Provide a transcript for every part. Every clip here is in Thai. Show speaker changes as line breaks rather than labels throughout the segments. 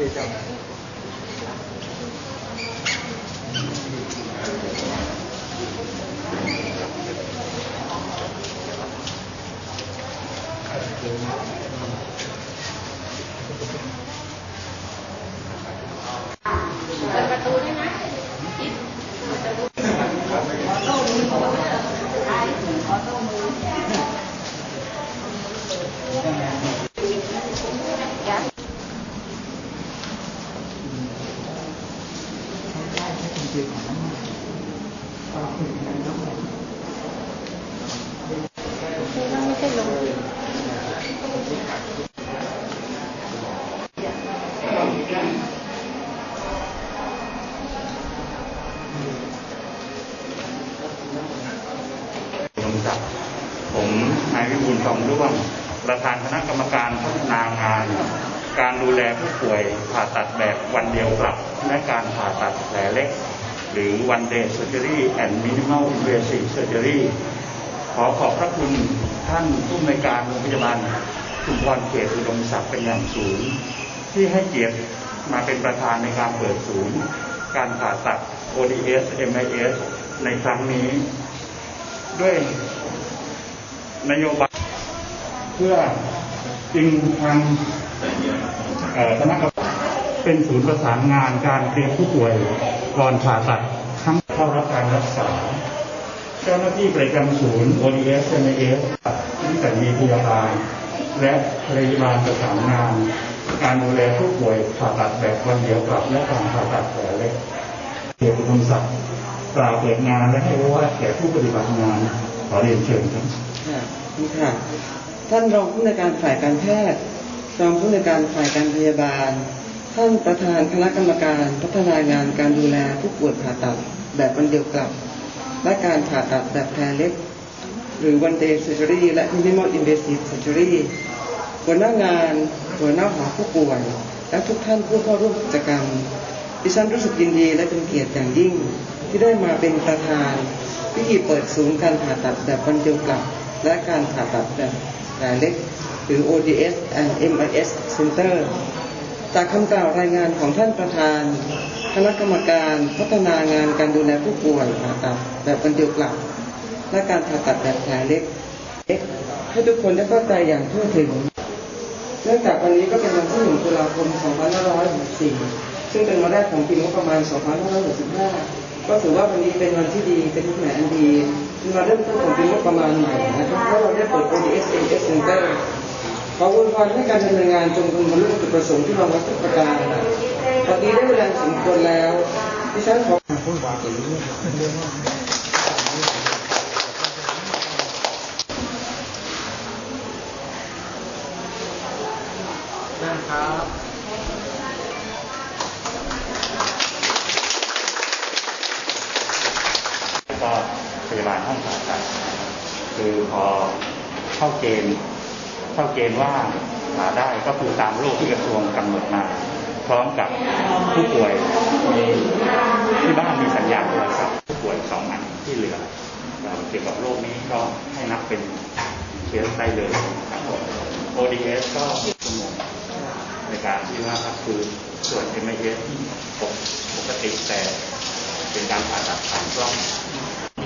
เปิดประตูด้วยนะอิดเปิดประตู คือว่าไม่ใช่ลง
ลงศักดิ์ผมนายวิบูลย์ทองร่วงประธานคณะกรรมการพัฒนางาน การดูแลผู้ป่วยผ่าตัดแบบวันเดียวกลับ และการผ่าตัดแผลเล็ก หรือ one day surgery and minimal invasive surgery ขอขอบพระคุณท่านผู้อำนวยการโรงพยาบาลชุมพรเขตอุดมศักดิ์เป็นอย่างสูง ที่ให้เกียรติมาเป็นประธานในการเปิดศูนย์ การผ่าตัด ODS MIS ในครั้งนี้ ด้วยนโยบายเพื่อจึงทางคณะกรรมการเป็นศูนย์ประสานงานการเตรียมผู้ป่วย ก่อนผ่าตัดทั้งเข้ารับการรักษา เจ้าหน้าที่ประจำศูนย์ ODS MIS ที่แต่มีพยาบาล และพยาบาลประสานงาน การดูแลผู้ป่วยผ่าตัดแบบวันเดียวกลับและการผ่าตัดแผลเล็กเกียรติคุณศักดิ์กล่าวเปิดงานและให้รู้ว่าแก่ผู้ปฏิบัติงานขอเรียนเชิญครับ
ค่ะนี่ค่ะ ท่านรองผู้ในวยการฝ่ายการแพทย์รองผู้ในวยการฝ่ายการพยาบาล ท่านประธานคณะกรรมการพัฒนางานการดูแลผู้ป่วยผ่าตัดแบบวันเดียวกลับ และการผ่าตัดแบบแผลเล็ก หรือ one day surgery และ minimal invasive surgery หัวหน้างานหัวหน้าหอผู้ป่วย และทุกท่านผู้เข้าร่วมกิจกรรม ดิฉันรู้สึกยินดีและเป็นเกียรติอย่างยิ่ง ที่ได้มาเป็นประธาน พิธีเปิดศูนย์การผ่าตัดแบบวันเดียวกลับ และการผ่าตัดแบบแผลเล็ก หรือ ODS and MIS Center จากคำกล่าวรายงานของท่านประธาน คณะกรรมการพัฒนางานการดูแลผู้ป่วยผ่าตัดแบบวันเดียวกลับ และการผ่าตัดแบบแผลเล็กให้ทุกคนได้เข้าใจอย่างทั่วถึง เนื่องจากวันนี้ก็เป็นวันที่1ตุลาคม 2564 ซึ่งเป็นวันแรกของปีงบประมาณ 2565 ก็ถือว่าวันนี้เป็นวันที่ดี เป็นวันแหมอันดีเป็นวันเริ่มต้นของปีงบประมาณใหม่นะครับเพราะเราได้เปิด ODS MS Center ขออวยพรให้การดำเนินงานจงเป็นบรรลุจุดประสงค์ที่เราไว้ทุกประการตอนนี้ได้เวลาสมควรแล้วที่ฉันขอ
ก็พยาบาลห้องผ่าตัดคือพอเข้าเกณฑ์ เข้าเกณฑ์ว่าผ่าได้ก็คือตามโรคที่กระทรวงกำหนดมาพร้อมกับผู้ป่วยมีที่บ้านมีสัญญาณโทรศัพท์ผู้ป่วยสองอันที่เหลือเอ่อเกี่ยวกับโรคนี้ก็ให้นับเป็นเคสได้เลยครับ ODS ก็ชั่วโมงในการที่ว่าครับคือส่วน MIS ปกติแต่เป็นการผ่าตัดผ่านกล้อง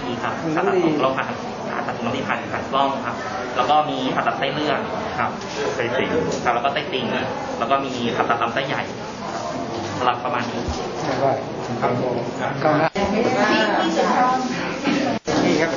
ดีครับผ่าตัดของเราผ่าดผ่าตัดของเราที่ผ่านผ่านกล้องครับ แล้วก็มีผ่าตัดไส้เลื่อนครับ
ไส้ติ่ง
ครับแล้วก็ไส้ติ่งแล้วก็มีผ่าตัดลำไส้ใหญ่สลับประมาณนี้ครับ
ก้าวนี่ครับ